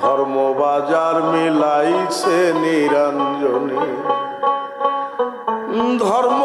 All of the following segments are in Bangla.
ধর্মবাজার মিলাইছে নিরঞ্জনে। ধর্ম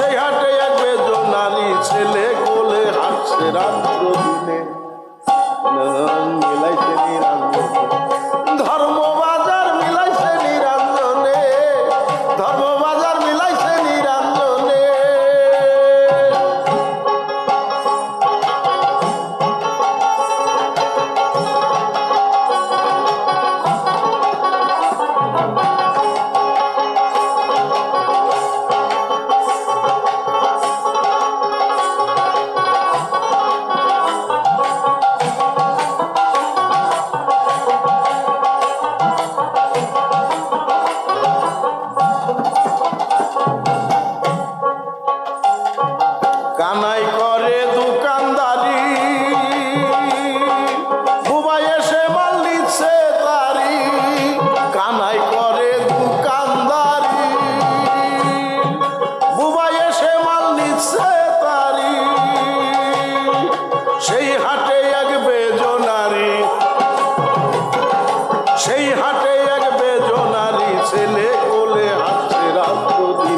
সেই হাটে একবে জোনালি ছেলে কোলে হাসছে রাত্র দিনে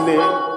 name.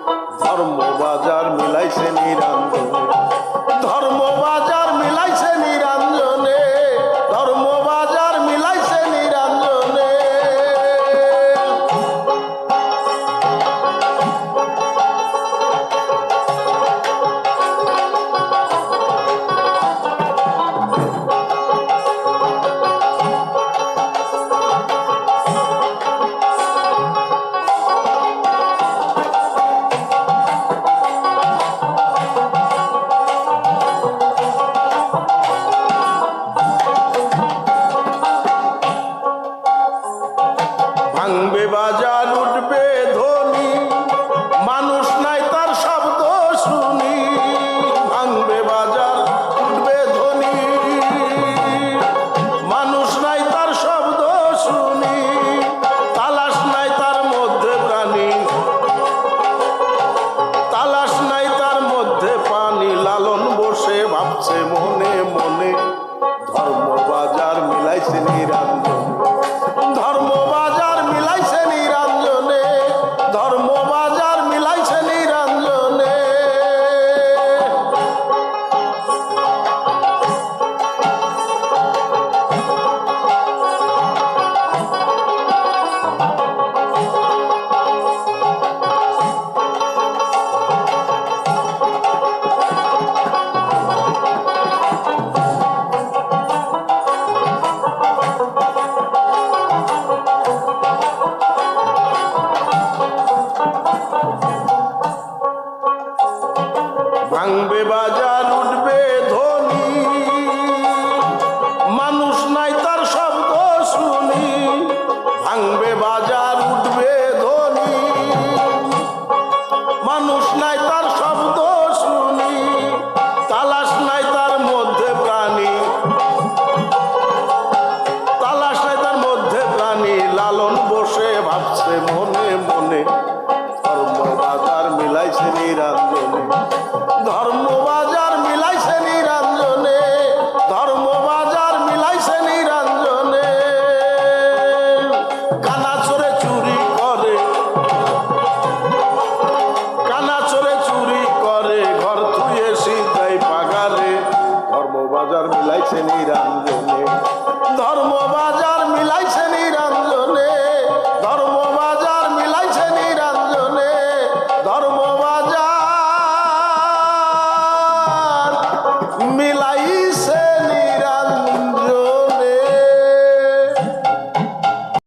ভাবছে মনে মনে। ধর্ম বাজার মিলাইছে নিরাঞ্জনে। ধর্ম